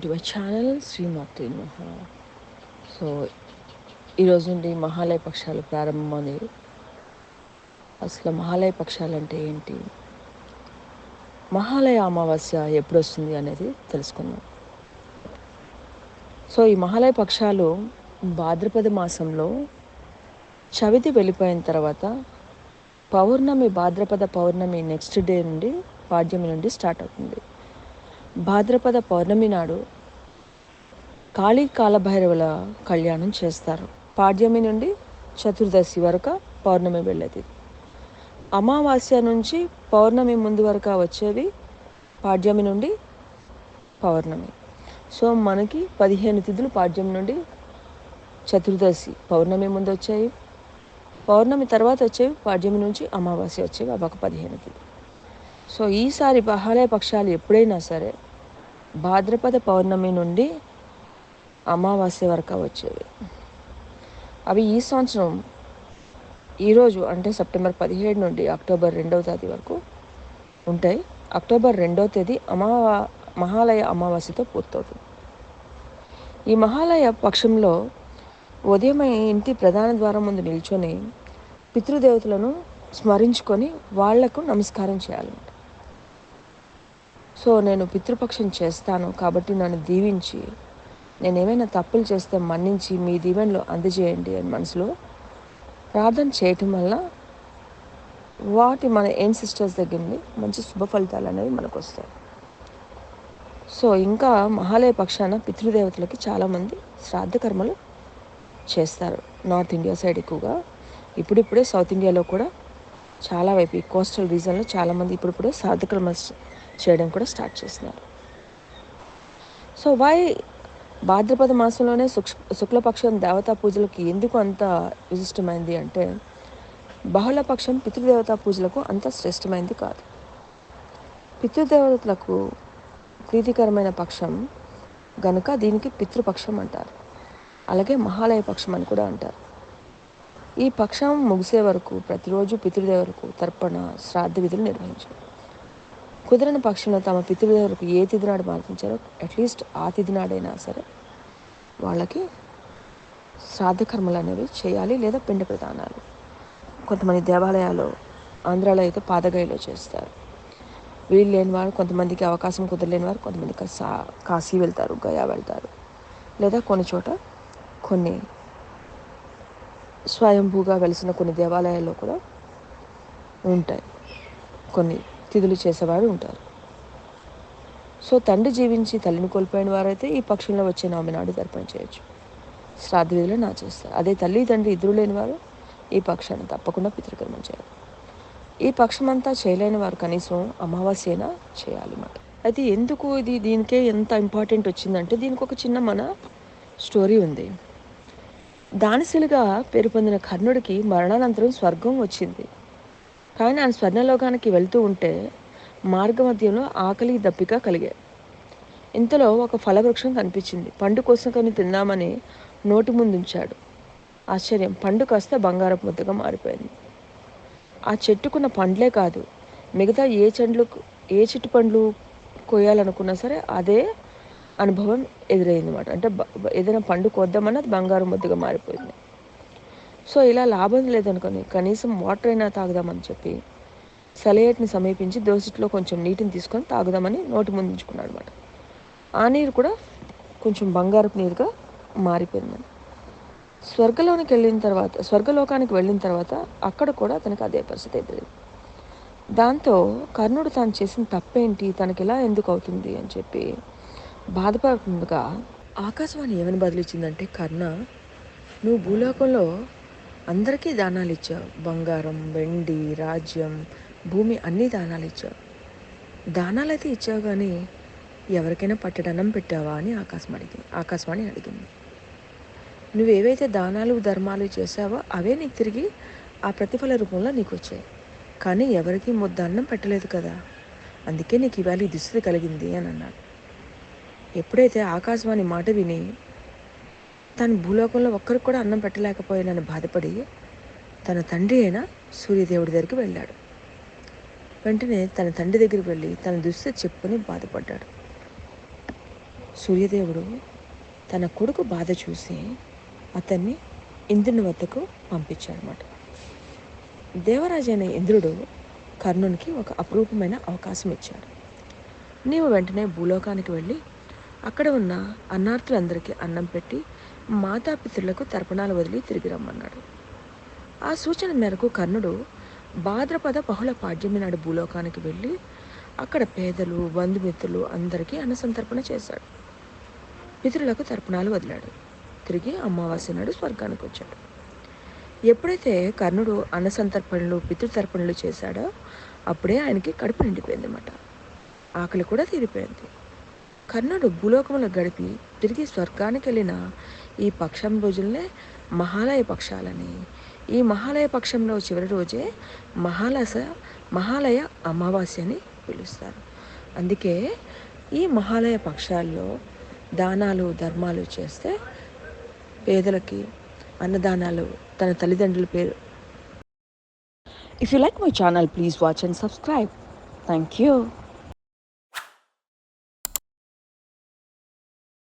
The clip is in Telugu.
టు మై ఛానల్ శ్రీమాత్రి మహా సో ఈరోజు నుండి మహాలయ పక్షాలు ప్రారంభమనేవి అసలు మహాలయ పక్షాలు అంటే ఏంటి? మహాలయ అమావాస్య ఎప్పుడు వస్తుంది అనేది తెలుసుకుందాం. సో ఈ మహాలయ పక్షాలు భాద్రపద మాసంలో చవితి వెళ్ళిపోయిన తర్వాత పౌర్ణమి భాద్రపద పౌర్ణమి నెక్స్ట్ డే నుండి పాడ్యమి నుండి స్టార్ట్ అవుతుంది. భాద్రపద పౌర్ణమి నాడు కాళీ కాలభైరవుల కళ్యాణం చేస్తారు. పాడ్యమి నుండి చతుర్దశి వరకు పౌర్ణమి వెళ్ళేది. అమావాస్య నుంచి పౌర్ణమి ముందు వరకు వచ్చేవి పాడ్యమి నుండి పౌర్ణమి. సో మనకి పదిహేను తిథులు పాడ్యం నుండి చతుర్దశి పౌర్ణమి ముందు వచ్చాయి పౌర్ణమి తర్వాత వచ్చేవి పాడ్యమి నుంచి అమావాస్య వచ్చేవి అవి ఒక పదిహేను తిథులు. సో ఈసారి మహాలయ పక్షాలు ఎప్పుడైనా సరే భాద్రపద పౌర్ణమి నుండి అమావాస్య వరకు వచ్చేవి. అవి ఈ సంవత్సరం ఈరోజు అంటే సెప్టెంబర్ పదిహేడు నుండి అక్టోబర్ రెండవ తేదీ వరకు ఉంటాయి. అక్టోబర్ రెండవ తేదీ అమావా మహాలయ అమావాస్యతో పూర్తవుతుంది. ఈ మహాలయ పక్షంలో ఉదయం ఇంటి ప్రధాన ద్వారం ముందు నిల్చొని పితృదేవతలను స్మరించుకొని వాళ్ళకు నమస్కారం చేయాలంట. సో నేను పితృపక్షం చేస్తాను కాబట్టి నన్ను దీవించి నేను ఏమైనా తప్పులు చేస్తే మన్నించి మీ దీవెనలో అందజేయండి అని మనసులో ప్రార్థన చేయటం వల్ల వాటి మన ఏం సిస్టర్స్ దగ్గర నుండి మంచి శుభ ఫలితాలు అనేవి మనకు వస్తాయి. సో ఇంకా మహాలయ పక్షాన పితృదేవతలకి చాలామంది శ్రాద్ధ కర్మలు చేస్తారు. నార్త్ ఇండియా సైడ్ ఎక్కువగా. ఇప్పుడిప్పుడే సౌత్ ఇండియాలో కూడా చాలా వైపు ఈ కోస్టల్ రీజన్లో చాలామంది ఇప్పుడిప్పుడే శ్రాద్ధ చేయడం కూడా స్టార్ట్ చేస్తున్నారు. సో వై భాద్రపద మాసంలోనే శుక్లపక్షం దేవతా పూజలకు ఎందుకు అంత విశిష్టమైంది అంటే బహుళపక్షం పితృదేవతా పూజలకు అంత శ్రేష్టమైంది కాదు. పితృదేవతలకు ప్రీతికరమైన పక్షం గనుక దీనికి పితృపక్షం అంటారు. అలాగే మహాలయ పక్షం అని కూడా అంటారు. ఈ పక్షం ముగిసే వరకు ప్రతిరోజు పితృదేవులకు తర్పణ శ్రాద్ధ విధులు నిర్వహించారు కుదరని పక్షంలో తమ పితృదేవులకు ఏ తిథినాడు మార్పించారో అట్లీస్ట్ ఆ తిథినాడైనా సరే వాళ్ళకి శ్రాద్ధకర్మలు అనేవి చేయాలి లేదా పిండ ప్రదానాలు. కొంతమంది దేవాలయాలు ఆంధ్రాలో అయితే పాదగైలో చేస్తారు. వీలు లేని వారు కొంతమందికి అవకాశం కుదరలేని వారు కొంతమంది సా కాశీ వెళ్తారు గయా వెళ్తారు. లేదా కొన్ని చోట కొన్ని స్వయంభూగా వెలిసిన కొన్ని దేవాలయాల్లో కూడా ఉంటాయి. కొన్ని తిథులు చేసేవారు ఉంటారు. సో తండ్రి జీవించి తల్లిని కోల్పోయిన వారైతే ఈ పక్షంలో వచ్చే నామినాడు తర్పణ చేయొచ్చు. శ్రాద్ధ విధులు నా చేస్తారు అదే తల్లి తండ్రి ఇద్దరు లేని వారు ఈ పక్షాన్ని తప్పకుండా పితృకర్మం చేయాలి. ఈ పక్షం అంతా చేయలేని వారు కనీసం అమావాస్యన చేయాలన్నమాట అయితే ఎందుకు ఇది? దీనికే ఎంత ఇంపార్టెంట్ వచ్చిందంటే దీనికి ఒక చిన్న మన స్టోరీ ఉంది. దానిశీలుగా పేరు పొందిన కర్ణుడికి మరణానంతరం స్వర్గం వచ్చింది. కానీ ఆయన స్వర్ణలోకానికి వెళ్తూ ఉంటే మార్గమధ్యంలో ఆకలి దప్పిక కలిగాయి ఇంతలో ఒక ఫలవృక్షం కనిపించింది. పండు కోసం కానీ తిందామని నోటి ముందు ఉంచాడు ఆశ్చర్యం. పండు కాస్త బంగారపు ముద్దగా మారిపోయింది. ఆ చెట్టుకున్న పండ్లే కాదు. మిగతా ఏ చెండ్లు ఏ చెట్టు పండ్లు కొయ్యాలనుకున్నా సరే అదే అనుభవం ఎదురైంది అనమాట అంటే ఏదైనా పండు కొద్దామని అది బంగారం ముద్దగా మారిపోయింది. సో ఇలా లాభం లేదనుకొని కనీసం వాటర్ అయినా తాగుదామని చెప్పి సెలయేట్ని సమీపించి దోసిట్లో కొంచెం నీటిని తీసుకొని తాగుదామని నోటి ముందు అనమాట ఆ నీరు కూడా కొంచెం బంగారపు నీరుగా మారిపోయిందని స్వర్గలోనికి వెళ్ళిన తర్వాత స్వర్గలోకానికి వెళ్ళిన తర్వాత అక్కడ కూడా అతనికి అదే పరిస్థితి అయితే దాంతో కర్ణుడు తాను చేసిన తప్పేంటి తనకి ఎలా ఎందుకు అవుతుంది అని చెప్పి బాధపడకుండా ఆకాశవాణి ఏమని బదిలిచ్చిందంటే కర్ణ నువ్వు భూలోకంలో అందరికీ దానాలు ఇచ్చావు. బంగారం వెండి రాజ్యం భూమి అన్నీ దానాలు ఇచ్చావు. దానాలు అయితే ఇచ్చావు కానీ ఎవరికైనా పట్టడనం పెట్టావా అని ఆకాశం అడిగింది. ఆకాశవాణి అడిగింది. నువ్వేవైతే దానాలు ధర్మాలు చేసావో అవే నీకు తిరిగి ఆ ప్రతిఫల రూపంలో నీకు వచ్చాయి. కానీ ఎవరికి ముద్ద అన్నం పెట్టలేదు కదా. అందుకే నీకు ఇవాళ ఈ దుస్థితి కలిగింది అని అన్నాడు. ఎప్పుడైతే ఆకాశవాణి మాట విని తను భూలోకంలో ఒక్కరికి కూడా అన్నం పెట్టలేకపోయానని బాధపడి తన తండ్రి అయిన సూర్యదేవుడి దగ్గరికి వెళ్ళాడు. వెంటనే తన తండ్రి దగ్గరికి వెళ్ళి తన దుస్థితి చెప్పుకొని బాధపడ్డాడు. సూర్యదేవుడు తన కొడుకు బాధ చూసి అతన్ని ఇంద్రుని వద్దకు పంపించాడనమాట దేవరాజైన ఇంద్రుడు కర్ణునికి ఒక అపురూపమైన అవకాశం ఇచ్చాడు. నీవు వెంటనే భూలోకానికి వెళ్ళి అక్కడ ఉన్న అన్నార్థులందరికీ అన్నం పెట్టి మాతాపితృలకు తర్పణాలు వదిలి తిరిగి రమ్మన్నాడు. ఆ సూచన మేరకు కర్ణుడు భాద్రపద బహుళ పాడ్యమి నాడు భూలోకానికి వెళ్ళి అక్కడ పేదలు బంధుమిత్రులు అందరికీ అన్నసంతర్పణ చేశాడు. పితృలకు తర్పణాలు వదిలాడు. తిరిగి అమావాస్య నాడు స్వర్గానికి వచ్చాడు. ఎప్పుడైతే కర్ణుడు అన్నసంతర్పణలు పితృతర్పణలు చేశాడో అప్పుడే ఆయనకి కడుపు నిండిపోయింది అన్నమాట ఆకలి కూడా తీరిపోయింది. కర్ణుడు భూలోకంలో గడిపి తిరిగి స్వర్గానికి వెళ్ళిన ఈ పక్షం రోజులనే మహాలయ పక్షాలని. ఈ మహాలయ పక్షంలో చివరి రోజే మహాలస మహాలయ అమావాస్య అని పిలుస్తారు. అందుకే ఈ మహాలయ పక్షాల్లో దానాలు ధర్మాలు చేస్తే పేదలకి అన్నదానాలు తన తల్లిదండ్రుల పేరు. If you like my channel please watch and subscribe thank you